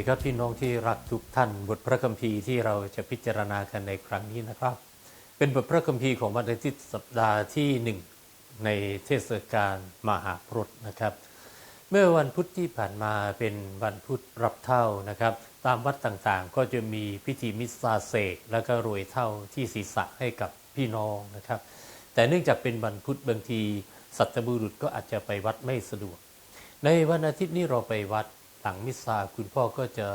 ดีครับพี่น้องที่รักทุกท่านบทพระคัมภีร์ที่เราจะพิจารณากันในครั้งนี้นะครับ เป็นบทพระคัมภีร์ของวันอาทิตย์สัปดาห์ที่หนึ่งในเทศกาลมหาพรตนะครับ เมื่อวันพุธที่ผ่านมาเป็นวันพุธรับเท่านะครับ ตามวัดต่างๆ ก็จะมีพิธีมิสซาเสกแล้วก็โรยเท่าที่ศีรษะให้กับพี่น้องนะครับ แต่เนื่องจากเป็นวันพุธบางทีสัตบุรุษก็อาจจะไปวัดไม่สะดวก ในวันอาทิตย์นี้เราไปวัด หลังมิสซาคุณพ่อก็จะ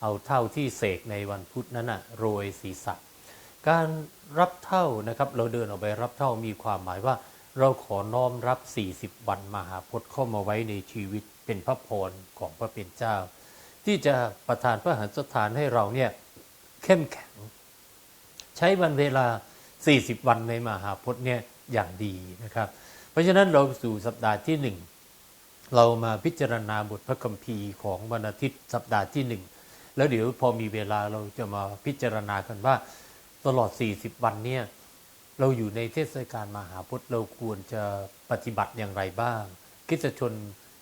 เอาเท่าที่เสกในวันพุธนั้นนะโรยศีรษะ การรับเท่านะครับ เราเดินออกไปรับเท่ามีความหมายว่า เราขอน้อมรับ 40 วันมหาพจน์เข้ามาไว้ในชีวิตเป็นพระพรของพระเป็นเจ้า ที่จะประทานพระหฤทันสถานให้เราเนี่ยเข้มแข็ง ใช้วันเวลา 40 วันในมหาพจน์เนี่ยอย่างดีนะครับ เพราะฉะนั้นเราสู่สัปดาห์ที่หนึ่ง เรามาพิจารณาบทพระคัมภีร์ของวันอาทิตย์สัปดาห์ที่หนึ่งแล้วเดี๋ยวพอมีเวลาเราจะมาพิจารณากันว่า ตลอด 40 วันเนี่ยเราอยู่ในเทศกาลมหาพุทธเราควรจะปฏิบัติอย่างไรบ้างคริสตชน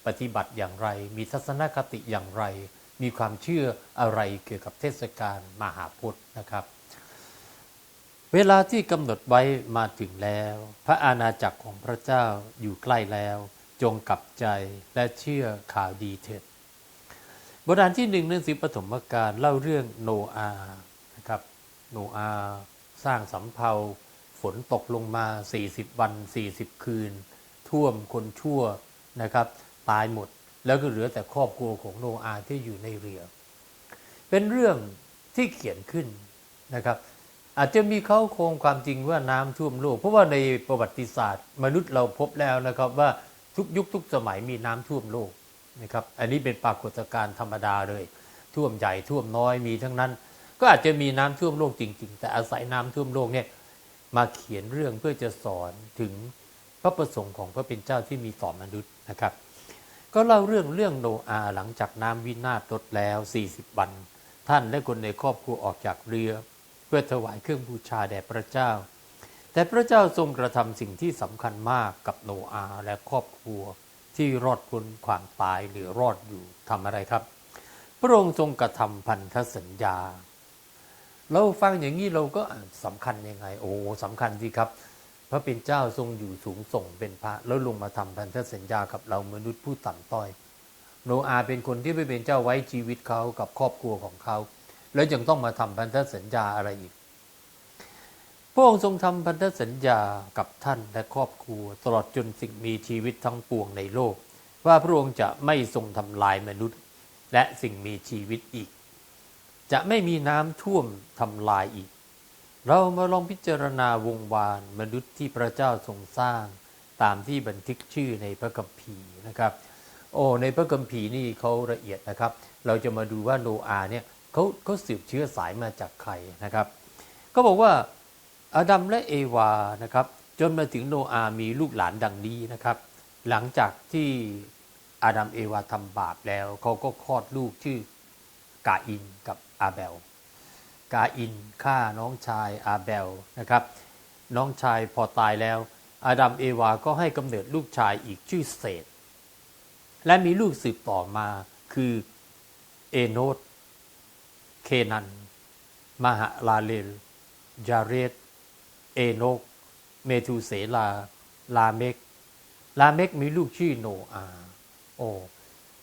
ปฏิบัติอย่างไร มีทัศนคติอย่างไร มีความเชื่ออะไรเกี่ยวกับเทศกาลมหาพุทธนะครับ เวลาที่กำหนดไว้มาถึงแล้ว พระอาณาจักรของพระเจ้าอยู่ใกล้แล้ว จงกลับใจและเชื่อข่าวดีเถิดบทอ่านที่หนึ่งหนังสือปฐมกาลเล่าเรื่องโนอาห์นะครับโนอาห์สร้างสำเภาฝนตกลงมา 40 วัน 40 คืน ท่วมคนชั่วนะครับ ตายหมดแล้วก็เหลือแต่ครอบครัวของโนอาห์ที่อยู่ในเรือ เป็นเรื่องที่เขียนขึ้นนะครับ อาจจะมีเขาโครงความจริงว่าน้ำท่วมโลก เพราะว่าในประวัติศาสตร์ มนุษย์เราพบแล้วนะครับว่า ทุกยุคทุกสมัยมีน้ำท่วมโลกนะครับอันนี้เป็นปรากฏการณ์ธรรมดาเลย ท่วมใหญ่ท่วมน้อยมีทั้งนั้น ก็อาจจะมีน้ำท่วมโลกจริง ๆ แต่อาศัยน้ำท่วมโลกเนี่ยมาเขียนเรื่องเพื่อจะสอนถึงพระประสงค์ของพระเป็นเจ้าที่มีต่อมนุษย์นะครับ ก็เล่าเรื่องเรื่องโนอาห์หลังจากน้ำวินาศลดแล้ว 40 วัน ท่านและคนในครอบครัวออกจากเรือ เพื่อถวายเครื่องบูชาแด่พระเจ้า แต่พระเจ้าทรงกระทำสิ่งที่สำคัญมากกับโนอาห์และครอบครัวที่รอดพ้นความตายหรือรอดอยู่ทำอะไรครับ พระองค์ทรงกระทำพันธสัญญา เราฟังอย่างนี้เราก็สำคัญยังไง โอ้สำคัญสิครับ พระเป็นเจ้าทรงอยู่สูงส่งเป็นพระแล้วลงมาทำพันธสัญญากับเรามนุษย์ผู้ต่ำต้อย โนอาห์เป็นคนที่ไม่เป็นเจ้าไว้ชีวิตเขากับครอบครัวของเขา แล้วยังต้องมาทำพันธสัญญาอะไรอีก ระองค์ทรงทำพันธสัญญากับท่านและครอบครัว ตลอดจนสิ่งมีชีวิตทั้งปวงในโลก ว่าพระองค์จะไม่ทรงทำลายมนุษย์ และสิ่งมีชีวิตอีก จะไม่มีน้ำท่วมทำลายอีก เรามาลองพิจารณาวงวานมนุษย์ที่พระเจ้าทรงสร้าง ตามที่บันทึกชื่อในพระคัมภีร์นะครับ โอ้ในพระคัมภีร์นี่เขาละเอียดนะครับ เราจะมาดูว่าโนอาห์เนี่ยเขาเขาสืบเชื้อสายมาจากใครนะครับก็บอกว่า อาดัมและเอวานะครับจนมาถึงโนอามีลูกหลานดังนี้นะครับ หลังจากที่อาดัมเอวาทำบาปแล้ว เขาก็คลอดลูกชื่อกาอินกับอาเบล กาอินฆ่าน้องชายอาเบลนะครับ น้องชายพอตายแล้ว อาดัมเอวาก็ให้กำเนิดลูกชายอีกชื่อเศษ และมีลูกสืบต่อมาคือเอโนสเคนัน มหาลาเลลยาเรต เอโนก เมทูเสลา ลาเมก ลาเมกมีลูกชื่อโนอาโอ้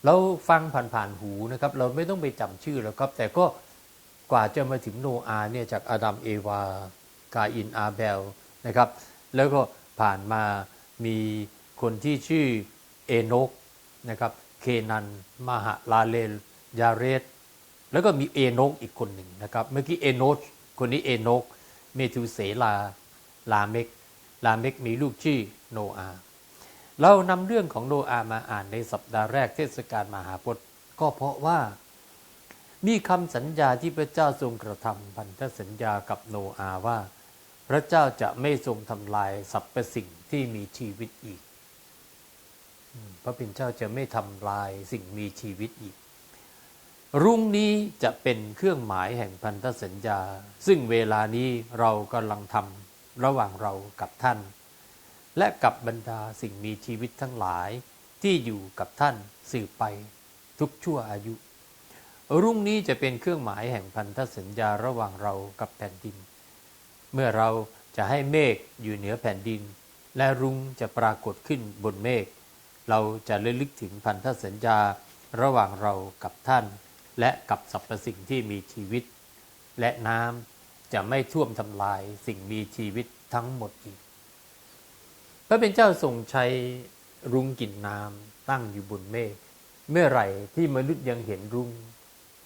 เราฟังผ่านๆหูนะครับ เราไม่ต้องไปจำชื่อแล้วครับ แต่ก็กว่าจะมาถึงโนอาเนี่ยจากอาดัมเอวา กาอินอาเบลนะครับ แล้วก็ผ่านมามีคนที่ชื่อเอโนกนะครับ เคนัน มหาลาเลล ยาเรตแล้วก็มีเอโนกอีกคนหนึ่งนะครับ เมื่อกี้เอโนสคนนี้เอโนก เมทูเสลา ลาเมก ลาเมกมีลูกชื่อโนอา เรานำเรื่องของโนอาห์มาอ่านในสัปดาห์แรกเทศกาลมหาพจน์ ก็เพราะว่า มีคำสัญญาที่พระเจ้าทรงกระทำพันธสัญญากับโนอาว่า พระเจ้าจะไม่ทรงทำลายสรรพสิ่งที่มีชีวิตอีก พระเป็นเจ้าจะไม่ทำลายสิ่งมีชีวิตอีกรุ่งนี้จะเป็นเครื่องหมายแห่งพันธสัญญา ซึ่งเวลานี้เรากำลังทำ ระหว่างเรากับท่าน และกับบรรดาสิ่งมีชีวิตทั้งหลายที่อยู่กับท่านสืบไปทุกชั่วอายุ รุ่งนี้จะเป็นเครื่องหมายแห่งพันธสัญญาระหว่างเรากับแผ่นดิน เมื่อเราจะให้เมฆอยู่เหนือแผ่นดิน และรุ้งจะปรากฏขึ้นบนเมฆเราจะระลึกถึงพันธสัญญาระหว่างเรากับท่าน และกับสรรพสิ่งที่มีชีวิต และน้ำ จะไม่ท่วมทำลายสิ่งมีชีวิตทั้งหมดอีก พระเป็นเจ้าทรงใช้รุ้งกินน้ำตั้งอยู่บนเมฆเมื่อไหร่ที่มนุษย์ยังเห็นรุ้ง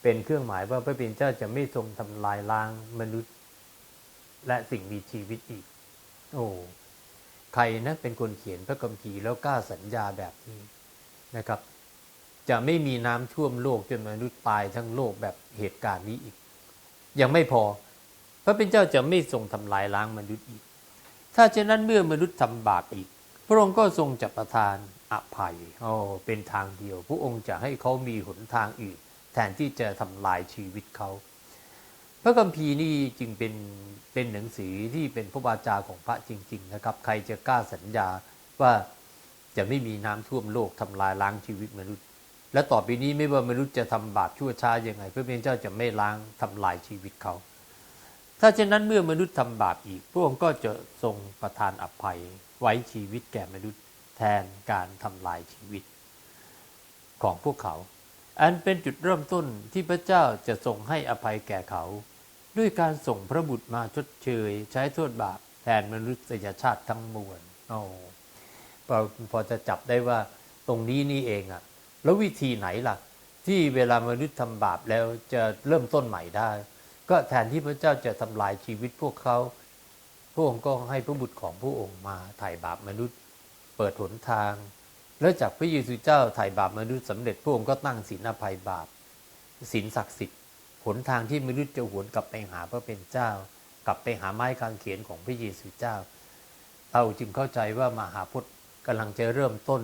เป็นเครื่องหมายว่าพระเป็นเจ้าจะไม่ทรงทำลายล้างมนุษย์ และสิ่งมีชีวิตอีก โอ้ใครนะเป็นคนเขียนพระคัมภีร์แล้วกล้าสัญญาแบบนี้นะครับ จะไม่มีน้ำท่วมโลกจนมนุษย์ตายทั้งโลกแบบเหตุการณ์นี้อีก ยังไม่พอ ระเป็นเจ้าจะไม่ทรงทำลายล้างมนุษย์อีก ถ้าเช่นนั้นเมื่อมนุษย์ทำบาปอีก พระองค์ก็ทรงจะประทานอภัยโอ้เป็นทางเดียว พระองค์จะให้เขามีหนทางอื่น แทนที่จะทำลายชีวิตเขา พระคัมภีร์นี่จึงเป็นเป็นหนังสือที่เป็นพระวาจาของพระจริง ๆ นะครับ ใครจะกล้าสัญญาว่าจะไม่มีน้ำท่วมโลกทำลายล้างชีวิตมนุษย์ และต่อไปนี้ไม่ว่ามนุษย์จะทำบาปชั่วช้ายังไง พระเป็นเจ้าจะไม่ล้างทำลายชีวิตเขา ถ้าเช่นนั้นเมื่อมนุษย์ทำบาปอีก พระองค์ก็จะทรงประทานอภัยไว้ชีวิตแก่มนุษย์แทนการทำลายชีวิต ของพวกเขา อันเป็นจุดเริ่มต้นที่พระเจ้าจะทรงให้อภัยแก่เขา ด้วยการส่งพระบุตรมาชดเชย ใช้โทษบาปแทนมนุษยชาติทั้งมวลโอ้พอพอจะจับได้ว่าตรงนี้นี่เองอะแล้ววิธีไหนล่ะ ที่เวลามนุษย์ทำบาปแล้วจะเริ่มต้นใหม่ได้ ก็แทนที่พระเจ้าจะทำลายชีวิตพวกเขา พระองค์ก็ให้พระบุตรของพระองค์มาไถ่บาปมนุษย์ เปิดหนทาง แล้วจากพระเยซูเจ้าไถ่บาปมนุษย์สำเร็จพระองค์ก็ตั้งศีลอภัยบาปศีลศักดิ์สิทธิ์หนทางที่มนุษย์จะหวนกลับไปหาพระเป็นเจ้า กลับไปหาไม้กางเขนของพระเยซูเจ้า เราจึงเข้าใจว่ามหาพุทธกำลังจะเริ่มต้น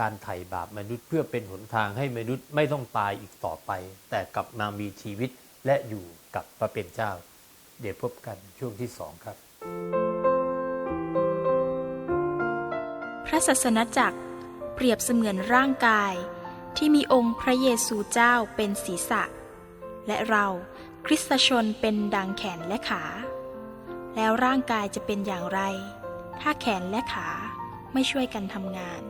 การไถ่บาปมนุษย์เพื่อเป็นหนทางให้มนุษย์ไม่ต้องตายอีกต่อไป แต่กลับมามีชีวิต และอยู่กับพระเป็นเจ้า เดี๋ยวพบกันช่วงที่สองครับ พระศาสนจักรเปรียบเสมือนร่างกาย ที่มีองค์พระเยซูเจ้าเป็นศีรษะ และเราคริสตชนเป็นดังแขนและขา แล้วร่างกายจะเป็นอย่างไร ถ้าแขนและขาไม่ช่วยกันทำงาน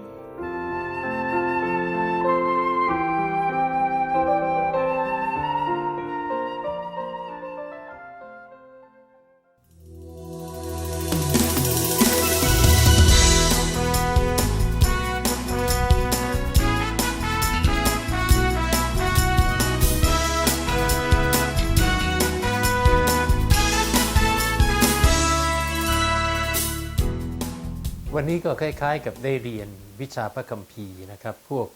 ก็คล้ายๆ กับได้เรียนวิชาพระคัมภีร์นะครับ พวก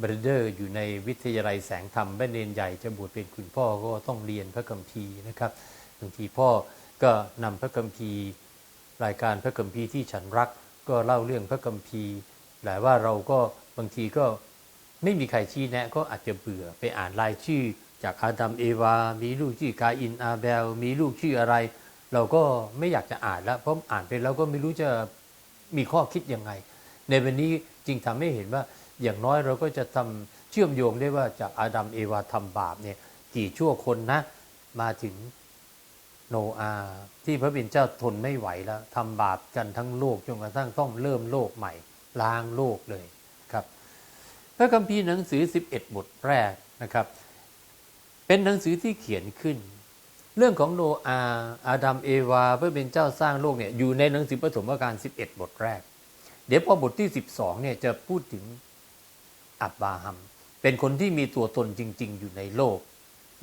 บรเดอร์อยู่ในวิทยาลัยแสงธรรมแม่เนนใหญ่จะบวชเป็นคุณพ่อก็ต้องเรียนพระคัมภีร์นะครับบางทีพ่อก็นำพระคัมภีร์ รายการพระคัมภีร์ที่ฉันรัก ก็เล่าเรื่องพระคัมภีร์แต่ว่าเราก็บางทีก็ไม่มีใครชี้แนะก็อาจจะเบื่อไปอ่านรายชื่อ จากอาดัมเอวา มีลูกชื่อกาอินอาเบล มีลูกชื่ออะไร เราก็ไม่อยากจะอ่านแล้วเพราะอ่านไปแล้วก็ไม่รู้จะ มีข้อคิดยังไง ในวันนี้จึงทำให้เห็นว่าอย่างน้อยเราก็จะทำเชื่อมโยงได้ว่าจากอาดัมเอวาทำบาปเนี่ยกี่ชั่วคนนะ มาถึงโนอาห์ที่พระบิดเจ้าทนไม่ไหวแล้วทำบาปกันทั้งโลกจนกระทั่งต้องเริ่มโลกใหม่ ล้างโลกเลยครับ พระคัมภีร์หนังสือ 11 บทแรกนะครับ เป็นหนังสือที่เขียนขึ้น เรื่องของโนอาห์อาดัมเอวาเพื่อเป็นเจ้าสร้างโลกเนี่ยอยู่ในหนังสือปฐมกาล11 บทแรก เดี๋ยวพอบทที่ 12เนี่ยจะพูดถึงอับบราฮัม เป็นคนที่มีตัวตนจริง ๆ อยู่ในโลก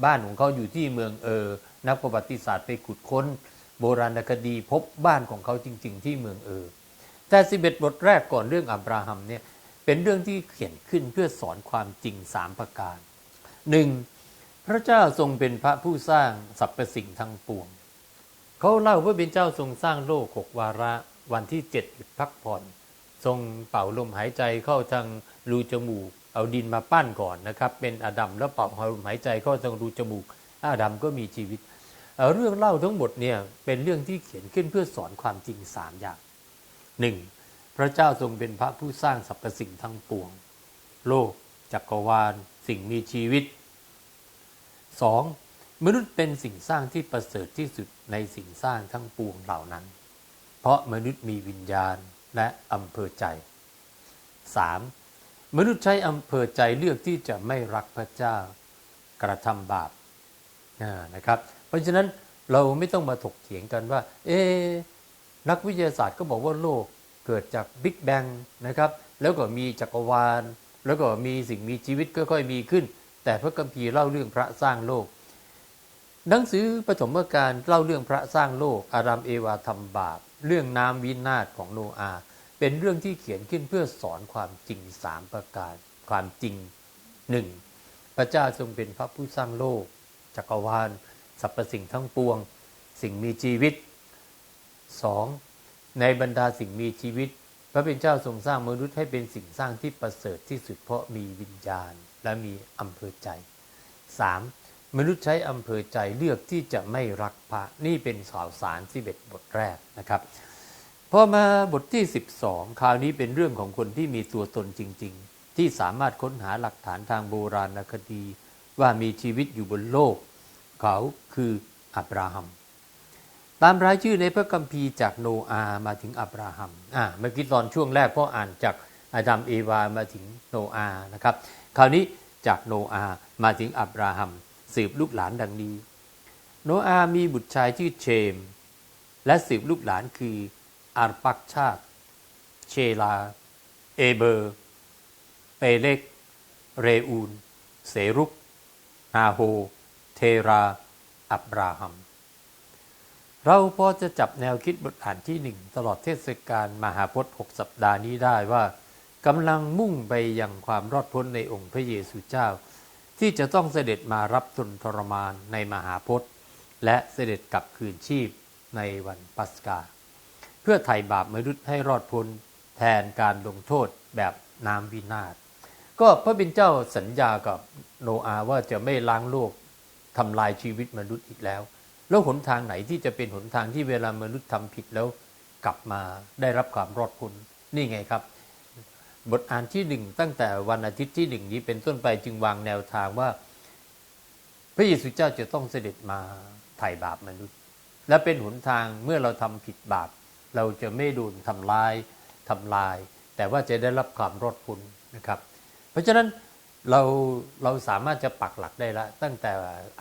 บ้านของเขาอยู่ที่เมืองเออ นักประวัติศาสตร์ไปขุดค้น โบราณคดีพบบ้านของเขาจริง ๆ ที่เมืองเออ แต่ 11 บทแรกก่อนเรื่องอับราฮัมเนี่ยเป็นเรื่องที่เขียนขึ้นเพื่อสอนความจริงสามประการหนึ่ง พระเจ้าทรงเป็นพระผู้สร้างสรรพสิ่งทั้งปวง เขาเล่าว่าเป็นเจ้าทรงสร้างโลกหกวาระวันที่เจ็ดหยุดพักผ่อน ทรงเป่าลมหายใจเข้าทางรูจมูก เอาดินมาปั้นก่อนนะครับ เป็นอาดัมแล้วเป่าลมหายใจเข้าทางรูจมูก อาดัมก็มีชีวิตเเรื่องเล่าทั้งหมดเนี่ยเป็นเรื่องที่เขียนขึ้นเพื่อสอนความจริงสามอย่างหนึ่งพระเจ้าทรงเป็นพระผู้สร้างสรรพสิ่งทั้งปวง โลกจักรวาล สิ่งมีชีวิต สองมนุษย์เป็นสิ่งสร้างที่ประเสริฐที่สุดในสิ่งสร้างทั้งปวงเหล่านั้น เพราะมนุษย์มีวิญญาณและอำเภอใจ 3. มนุษย์ใช้อำเภอใจเลือกที่จะไม่รักพระเจ้ากระทำบาปนะครับ เพราะฉะนั้นเราไม่ต้องมาถกเถียงกันว่า เอ นักวิทยาศาสตร์ก็บอกว่าโลกเกิดจากบิ๊กแบงนะครับ แล้วก็มีจักรวาล แล้วก็มีสิ่งมีชีวิตค่อยๆมีขึ้น แต่พระคัมภีร์เล่าเรื่องพระสร้างโลก หนังสือปฐมกาลเล่าเรื่องพระสร้างโลก อาดัมเอวาทำบาป เรื่องน้ำวินาศของโนอา เป็นเรื่องที่เขียนขึ้นเพื่อสอนความจริงสามประการ ความจริงหนึ่งพระเจ้าทรงเป็นพระผู้สร้างโลก จักรวาลสรรพสิ่งทั้งปวง สิ่งมีชีวิตสองในบรรดาสิ่งมีชีวิต พระเป็นเจ้าทรงสร้างมนุษย์ให้เป็นสิ่งสร้างที่ประเสริฐที่สุดเพราะมีวิญญาณ และมีอำเภอใจ 3. มนุษย์ใช้อำเภอใจเลือกที่จะไม่รักพระนี่เป็นข่าวสารที่เบ็ดบทแรกนะครับพอมาบทที่ 12 คราวนี้เป็นเรื่องของคนที่มีตัวตนจริง ๆ ที่สามารถค้นหาหลักฐานทางโบราณคดี ว่ามีชีวิตอยู่บนโลก เขาคืออับราฮัมตามรายชื่อในพระคัมภีร์จากโนอาห์มาถึงอับราฮัมอ่าเมื่อกี้ตอนช่วงแรกพ่ออ่านจากอาดัมเอวามาถึงโนอาห์นะครับ คราวนี้จากโนอาห์มาถึงอับราฮัม สืบลูกหลานดังนี้ โนอาห์มีบุตรชายชื่อเชม และสืบลูกหลานคืออาร์ปักชาติ เชลา เอเบอร์ เปเล็ก เรอูน เสรุกนาโฮ เทรา อับราฮัม เราพอจะจับแนวคิดบทอ่านที่หนึ่งตลอดเทศกาลมหาพจน์ 6 สัปดาห์นี้ได้ว่า กำลังมุ่งไปยังความรอดพ้นในองค์พระเยซูเจ้า ที่จะต้องเสด็จมารับทนทรมานในมหาพจน์ และเสด็จกลับคืนชีพในวันปัสกา เพื่อไถ่บาปมนุษย์ให้รอดพ้นแทนการลงโทษแบบน้ำวินาศก็พระบิดเจ้าสัญญากับโนอาห์ว่าจะไม่ล้างโลกทำลายชีวิตมนุษย์อีกแล้ว แล้วหนทางไหนที่จะเป็นหนทางที่เวลามนุษย์ทำผิดแล้วกลับมาได้รับความรอดพ้นนี่ไงครับ บทอ่านที่หนึ่งตั้งแต่วันอาทิตย์ที่หนึ่งนี้เป็นต้นไปจึงวางแนวทางว่า พระเยซูเจ้าจะต้องเสด็จมาไถ่บาปมนุษย์ และเป็นหนทางเมื่อเราทำผิดบาป เราจะไม่โดนทำลายทำลาย แต่ว่าจะได้รับความรอดพ้นนะครับ เพราะฉะนั้นเราเราสามารถจะปักหลักได้แล้วตั้งแต่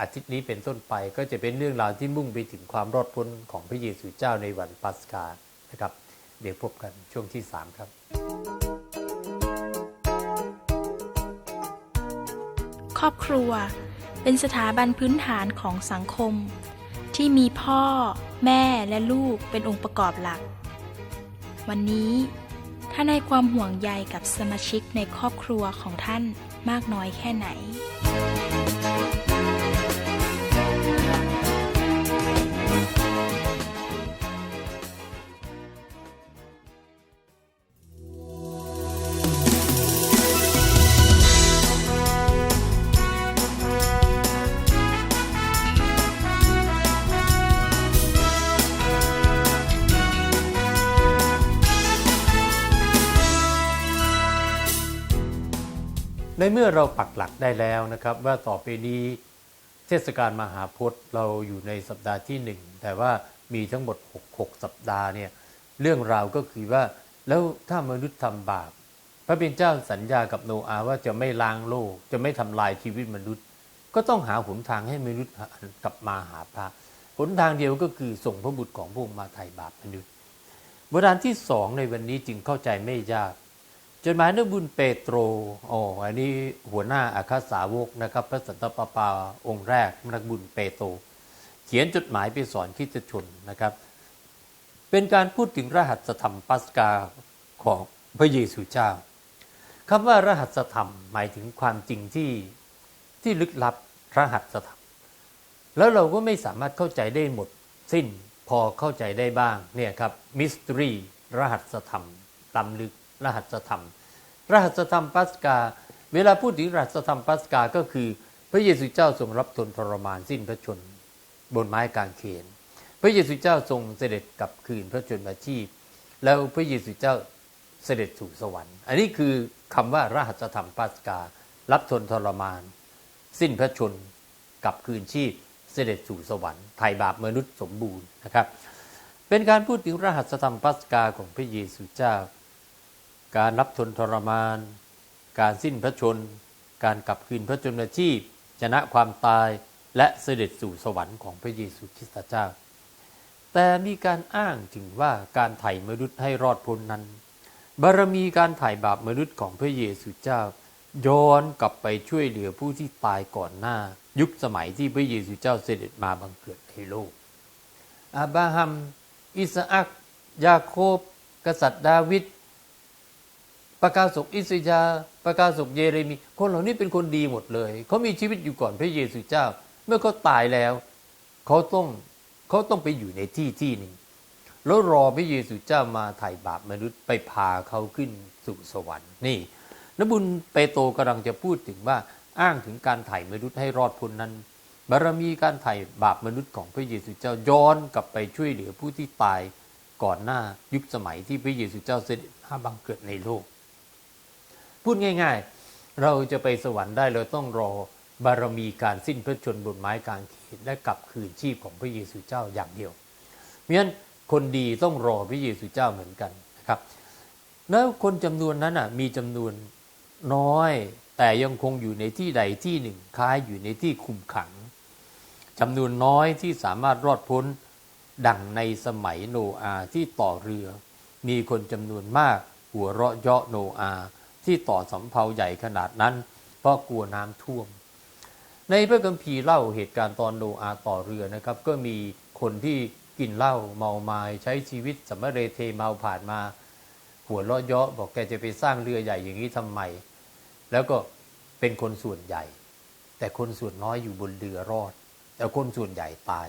อาทิตย์นี้เป็นต้นไปก็จะเป็นเรื่องราวที่มุ่งไปถึงความรอดพ้นของพระเยซูเจ้าในวันปัสกานะครับ เดี๋ยวพบกันช่วงที่ 3 ครับ รอบครัว เป็นสถาบันพื้นฐานของสังคม ที่มีพ่อ แม่และลูกเป็นองค์ประกอบหลัก วันนี้ท่านให้ความห่วงใยกับสมาชิกในครอบครัวของท่านมากน้อยแค่ไหน ในเมื่อเราปักหลักได้แล้วนะครับ ว่าต่อไปนี้เทศกาลมหาพุทธเราอยู่ในสัปดาห์ที่หนึ่งแต่ว่ามีทั้งหมด 6 6 สัปดาห์เนี่ยเรื่องราวก็คือว่าแล้วถ้ามนุษย์ทำบาป พระเป็นเจ้าสัญญากับโนอาห์ว่าจะไม่ล้างโลก จะไม่ทำลายชีวิตมนุษย์ ก็ต้องหาหนทางให้มนุษย์กลับมาหาพระหนทางเดียวก็คือส่งพระบุตรของพระองค์มาไถ่บาปมนุษย์บทานที่สองในวันนี้จึงเข้าใจไม่ยาก จดหมายนบุญเปโตรอ๋ออันนี้หัวหน้าอาคาสาวกนะครับพระสันตะปาปาองค์แรกนักบุญเปโตร เขียนจดหมายไปสอนคริสตชนนะครับ เป็นการพูดถึงรหัสธรรมปัสกาของพระเยซูเจ้าคำว่ารหัสธรรมหมายถึงความจริงที่ที่ลึกลับรหัสธรรม แล้วเราก็ไม่สามารถเข้าใจได้หมดสิ้นพอเข้าใจได้บ้างเนี่ยครับมิส t รีรหัสธรรมล้ำลึก รหัสธรรม รหัสธรรมปัสกา เวลาพูดถึงรหัสธรรมปัสกา ก็คือ พระเยซูเจ้าทรงรับทนทรมานสิ้นพระชน บนไม้กางเขน พระเยซูเจ้าทรงเสด็จกลับคืนพระชนมาชีพ แล้วพระเยซูเจ้าเสด็จสู่สวรรค์ อันนี้คือคำว่ารหัสธรรมปัสกา รับทนทรมาน สิ้นพระชนกลับคืนชีพเสด็จสู่สวรรค์ไถ่บาปมนุษย์สมบูรณ์นะครับ เป็นการพูดถึงรหัสธรรมปัสกาของพระเยซูเจ้า การรับทนทรมาน การสิ้นพระชน การกลับคืนพระชนมชีพ ชนะความตายและเสด็จสู่สวรรค์ของพระเยซูคริสต์เจ้า แต่มีการอ้างถึงว่าการไถ่มนุษย์ให้รอดพ้นนั้น บารมีการไถ่บาปมนุษย์ของพระเยซูเจ้า ย้อนกลับไปช่วยเหลือผู้ที่ตายก่อนหน้า ยุคสมัยที่พระเยซูเจ้าเสด็จมาบังเกิดในโลกอาบราฮัม อิสอักยาโคบ กษัตริย์ดาวิด ประกาศกอิสยาประกาศกเยเรมี คนเหล่านี้เป็นคนดีหมดเลย เขามีชีวิตอยู่ก่อนพระเยซูเจ้า เมื่อเขาตายแล้ว เขาต้องเขาต้องไปอยู่ในที่ที่หนึ่งแล้วรอพระเยซูเจ้ามาไถ่บาปมนุษย์ไปพาเขาขึ้นสู่สวรรค์นี่นบุญเปโตรกำลังจะพูดถึงว่าอ้างถึงการไถ่มนุษย์ให้รอดพ้นนั้นบารมีการไถ่บาปมนุษย์ของพระเยซูเจ้าย้อนกลับไปช่วยเหลือผู้ที่ตายก่อนหน้ายุคสมัยที่พระเยซูเจ้าเสด็จมาบังเกิดในโลก พูดง่าย ๆ เราจะไปสวรรค์ได้เราต้องรอบารมีการสิ้นพระชนม์บนไม้กางเขนและกลับคืนชีพของพระเยซูเจ้าอย่างเดียวเพราะฉะนั้นคนดีต้องรอพระเยซูเจ้าเหมือนกันนะครับ แล้วคนจำนวนนั้นอะมีจำนวนน้อยแต่ยังคงอยู่ในที่ใดที่หนึ่งคล้ายอยู่ในที่คุมขังจำนวนน้อยที่สามารถรอดพ้นดังในสมัยโนอาห์ที่ต่อเรือ มีคนจำนวนมากหัวเราะเยาะโนอาห์ ที่ต่อสำเภาใหญ่ขนาดนั้น เพราะกลัวน้ำท่วม ในพระคัมภีร์เล่าเหตุการณ์ตอนโนอาต่อเรือนะครับ ก็มีคนที่กินเหล้าเมาไมา้ใช้ชีวิตสมเรเทเมาผ่านมา หัวเราะเยาะบอกแกจะไปสร้างเรือใหญ่อย่างนี้ทำไม แล้วก็เป็นคนส่วนใหญ่ แต่คนส่วนน้อยอยู่บนเรือรอด แต่คนส่วนใหญ่ตาย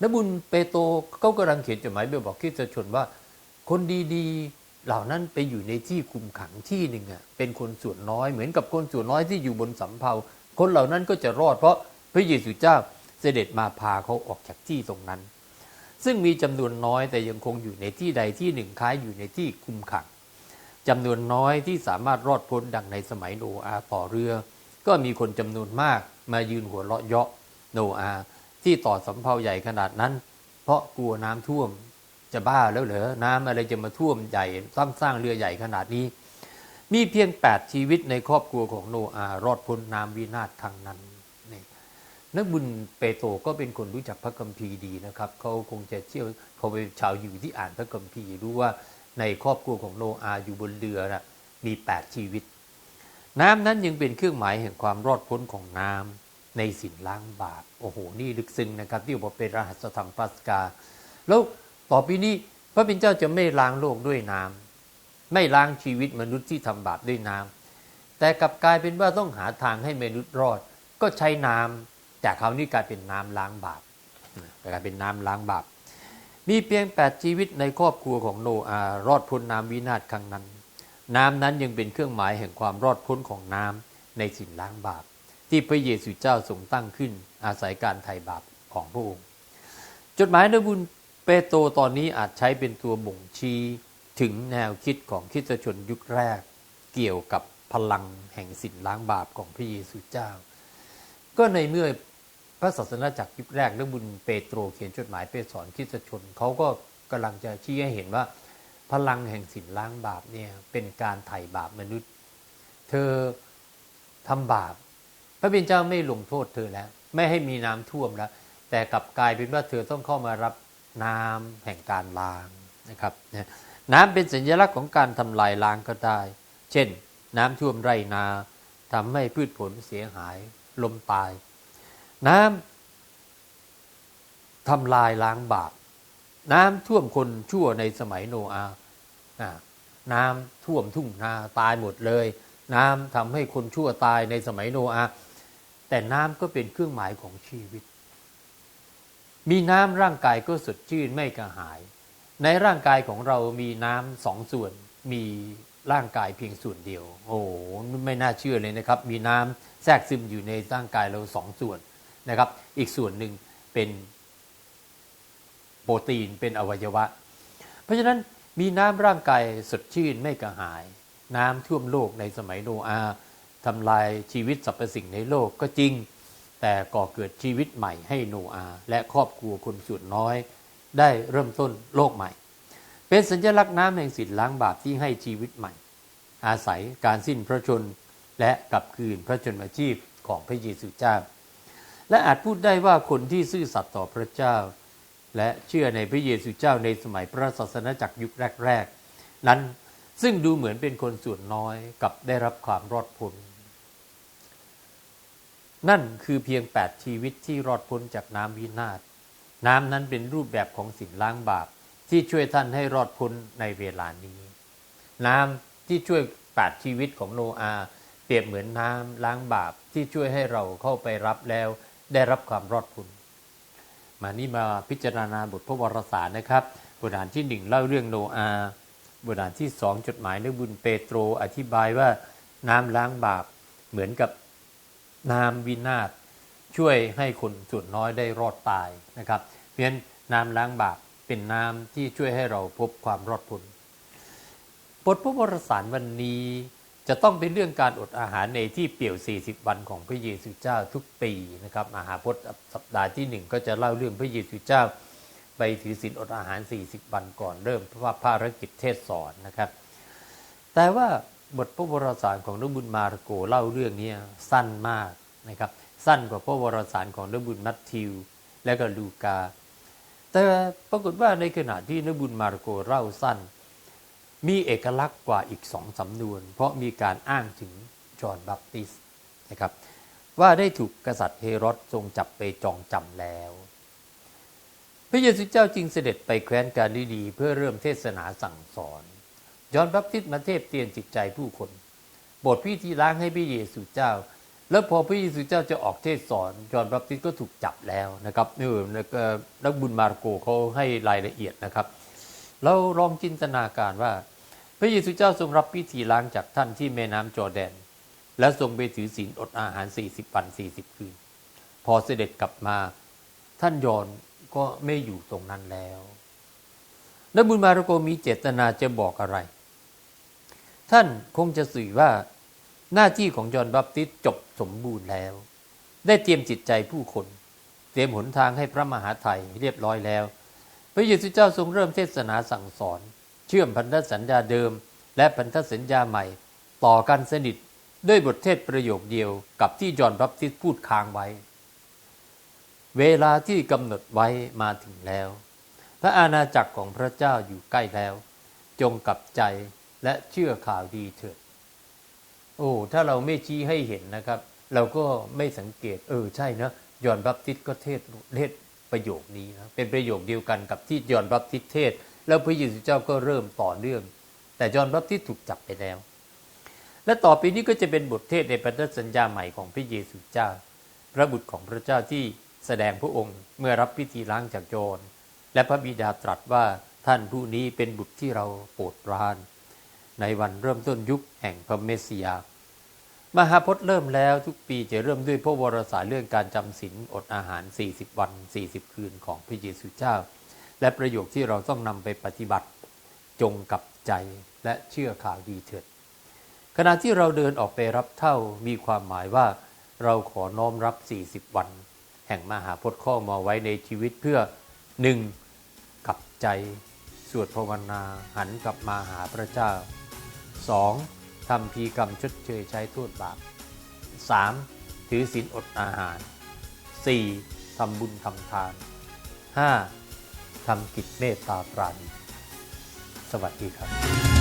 นบุญเปโตรเขากำลังเขียนจดหมายไปบอกคริสตชนว่า คนดีๆ เหล่านั้นไปอยู่ในที่คุมขังที่หนึ่งอะเป็นคนส่วนน้อยเหมือนกับคนส่วนน้อยที่อยู่บนสำเภาคนเหล่านั้นก็จะรอดเพราะพระเยซูเจ้าเสด็จมาพาเขาออกจากที่ตรงนั้น ซึ่งมีจำนวนน้อยแต่ยังคงอยู่ในที่ใดที่หนึ่งคล้ายอยู่ในที่คุมขังจำนวนน้อยที่สามารถรอดพ้นดังในสมัยโนอาห์ต่อเรือ ก็มีคนจำนวนมากมายืนหัวเราะเยาะโนอาห์ที่ต่อสำเภาใหญ่ขนาดนั้น เพราะกลัวน้ำท่วม จะบ้าแล้วเหรอน้ำอะไรจะมาท่วมใหญ่ต้องสร้างเรือใหญ่ขนาดนี้ มีเพียงแปดชีวิตในครอบครัวของโนอา รอดพ้นน้ำวินาศครั้งนั้นนี่นักบุญเปโตรก็เป็นคนรู้จักพระคัมภีร์ดีนะครับเขาคงจะเชี่ยวเขาเป็นชาวอยู่ที่อ่านพระคัมภีร์รู้ว่าในครอบครัวของโนอาห์อยู่บนเรือนะมีแปดชีวิต น้ำนั้นยังเป็นเครื่องหมายแห่งความรอดพ้นของน้ำในสินล้างบาปโอ้โห นี่ลึกซึ้งนะครับที่บอกเป็นรหัสธรรมปัสกา แล้ว ต่อไปนี้พระเป็นเจ้าจะไม่ล้างโลกด้วยน้ำไม่ล้างชีวิตมนุษย์ที่ทำบาปด้วยน้ำแต่กลับกลายเป็นว่าต้องหาทางให้มนุษย์รอด ก็ใช้น้ำจากคราวนี้กลายเป็นน้ำล้างบาปกลายเป็นน้ำล้างบาปมีเพียงแปดชีวิตในครอบครัวของโนอาห์รอดพ้นน้ำวินาศครั้งนั้น น้ำนั้นยังเป็นเครื่องหมายแห่งความรอดพ้นของน้ำในสิ่งล้างบาป ที่พระเยซูเจ้าทรงตั้งขึ้นอาศัยการไถ่บาปของพระองค์ จดหมายในบุญ เปโตรตอนนี้อาจใช้เป็นตัวบ่งชี้ถึงแนวคิดของคิสตชนยุคแรก เกี่ยวกับพลังแห่งสิ่งล้างบาปของพระเยซูเจ้า ก็ในเมื่อพระศาสนาจักรยุคแรกนักบุญเปโตรเขียนจดหมายไปสอนคิสตชนเขาก็กำลังจะชี้ให้เห็นว่าพลังแห่งสิ่งล้างบาปเนี่ยเป็นการไถ่บาปมนุษย์ เธอทำบาป พระบิดาเจ้าไม่ลงโทษเธอแล้ว ไม่ให้มีน้ำท่วมแล้ว แต่กลับกลายเป็นว่าเธอต้องเข้ามารับ น้ำแห่งการล้างนะครับน้ำเป็นสัญลักษณ์ของการทำลายล้างก็ได้ เช่น น้ำท่วมไรนาทำให้พืชผลเสียหายลมตาย น้ำทำลายล้างบาปน้ำท่วมคนชั่วในสมัยโนอาน้ำท่วมทุ่งนาตายหมดเลย น้ำทำให้คนชั่วตายในสมัยโนอา แต่น้ำก็เป็นเครื่องหมายของชีวิต มีน้ำร่างกายก็สดชื่นไม่กระหาย ในร่างกายของเรามีน้ำสองส่วน มีร่างกายเพียงส่วนเดียว โอ้ไม่น่าเชื่อเลยนะครับ มีน้ำแทรกซึมอยู่ในร่างกายเราสองส่วนนะครับ อีกส่วนหนึ่งเป็นโปรตีนเป็นอวัยวะ เพราะฉะนั้นมีน้ำร่างกายสดชื่นไม่กระหาย น้ำท่วมโลกในสมัยโนอาทำลายชีวิตสรรพสิ่งในโลกก็จริง แต่ก่อเกิดชีวิตใหม่ให้โนอาห์และครอบครัวคนส่วนน้อย ได้เริ่มต้นโลกใหม่ เป็นสัญลักษณ์น้ำแห่งสิทธิ์ล้างบาปที่ให้ชีวิตใหม่ อาศัยการสิ้นพระชน และกลับคืนพระชนมาชีพของพระเยซูเจ้า และอาจพูดได้ว่าคนที่ซื่อสัตย์ต่อพระเจ้า และเชื่อในพระเยซูเจ้าในสมัยพระศาสนาจักรยุคแรก ๆ นั้นซึ่งดูเหมือนเป็นคนส่วนน้อยกับได้รับความรอดพ้น นั่นคือเพียง 8 ชีวิตที่รอดพ้นจากน้ำวินาศ น้ำนั้นเป็นรูปแบบของสิ่งล้างบาปที่ช่วยท่านให้รอดพ้นในเวลานี้ น้ำที่ช่วยแปดชีวิตของโนอาเปรียบเหมือนน้ำล้างบาปที่ช่วยให้เราเข้าไปรับแล้ว ได้รับความรอดพ้นมานี่มาพิจารณาบทพระวรสารนะครับบทอ่านที่หนึ่งเล่าเรื่องโนอาบทอ่านที่สองจดหมายในบุญเปโตรอธิบายว่าน้ำล้างบาปเหมือนกับ น้ำวินาศช่วยให้คนส่วนน้อยได้รอดตายนะครับ เพราะฉะนั้นน้ำล้างบาปเป็นน้ำที่ช่วยให้เราพบความรอดพ้นบทพระวรสารวันนี้จะต้องเป็นเรื่องการอดอาหารในที่เปี่ยว 40 วันของพระเยซูเจ้าทุกปีนะครับมหาพจน์สัปดาห์ที่หนึ่งก็จะเล่าเรื่องพระเยซูเจ้า ไปถือศีลอดอาหาร 40 วันก่อนเริ่มพระภารกิจเทศสอนนะครับ แต่ว่า บทพระวรสารของนบุญมาระโกเล่าเรื่องนี้สั้นมากนะครับ สั้นกว่าพระวรสารของนบุญมัทธิว และก็ลูกา แต่ปรากฏว่าในขณะที่นบุญมาระโกเล่าสั้น มีเอกลักษณ์กว่าอีกสองสำนวน เพราะมีการอ้างถึงจอห์นบัพติสต์นะครับ ว่าได้ถูกกษัตริย์เฮโรดทรงจับไปจองจำแล้ว พระเยซูเจ้าจึงเสด็จไปแคว้นกาลิลีเพื่อเริ่มเทศนาสั่งสอน ยอนบัพติสมาเทศเตียนจิตใจผู้คน บทพิธีล้างให้พระเยซูเจ้า แล้วพอพระเยซูเจ้าจะออกเทศสอนยอนบัพติสก็ถูกจับแล้วนะครับนี่นักบุญมาระโกเขาให้รายละเอียดนะครับ เราลองจินตนาการว่า พระเยซูเจ้าทรงรับพิธีล้างจากท่านที่แม่น้ำจอแดน และทรงไปถือศีลอดอาหาร 40วัน40 คืน พอเสด็จกลับมาท่านยอนก็ไม่อยู่ตรงนั้นแล้วนักบุญมาระโกมีเจตนาจะบอกอะไร ท่านคงจะสื่อว่า หน้าที่ของยอห์นบัพติสจบสมบูรณ์แล้ว ได้เตรียมจิตใจผู้คน เตรียมหนทางให้พระมหาไทยเรียบร้อยแล้ว พระเยซูเจ้าทรงเริ่มเทศนาสั่งสอน เชื่อมพันธสัญญาเดิม และพันธสัญญาใหม่ ต่อกันสนิทด้วยบทเทศประโยคเดียวกับที่ยอห์นบัพติสพูดค้างไว้ เวลาที่กำหนดไว้มาถึงแล้ว พระอาณาจักรของพระเจ้าอยู่ใกล้แล้ว จงกลับใจ และเชื่อข่าวดีเถิด โอ้ ถ้าเราไม่ชี้ให้เห็นนะครับ เราก็ไม่สังเกต เออใช่นะยอนบัพติสก็เทศเทศประโยคนี้นะเป็นประโยคเดียวกันกับที่ยอนบัพติสเทศ แล้วพระเยซูเจ้าก็เริ่มต่อเนื่อง แต่ยอนบัพติสถูกจับไปแล้ว และต่อไปนี้ก็จะเป็นบทเทศในพันธสัญญาใหม่ของพระเยซูเจ้า พระบุตรของพระเจ้าที่แสดงพระองค์เมื่อรับพิธีล้างจากโยนและพระบิดาตรัสว่าท่านผู้นี้เป็นบุตรที่เราโปรดปราน ในวันเริ่มต้นยุคแห่งพระเมสสิยา มหาพจน์เริ่มแล้วทุกปีจะเริ่มด้วยพระวรสารเรื่องการจำศีลอดอาหาร 40 วัน 40 คืนของพระเยซูเจ้า และประโยคที่เราต้องนำไปปฏิบัติ จงกับใจและเชื่อข่าวดีเถิด ขณะที่เราเดินออกไปรับเท่ามีความหมายว่า เราขอน้อมรับ 40 วัน แห่งมหาพจน์ข้อมาไว้ในชีวิตเพื่อหนึ่งกับใจ สวดภาวนาหันกลับมาหาพระเจ้า 2. ทำพีกรรมชดเชยใช้โทษบาป 3. ถือศีลอดอาหาร 4. ทำบุญทำทาน 5. ทำกิจเมตตาปราณี สวัสดีครับ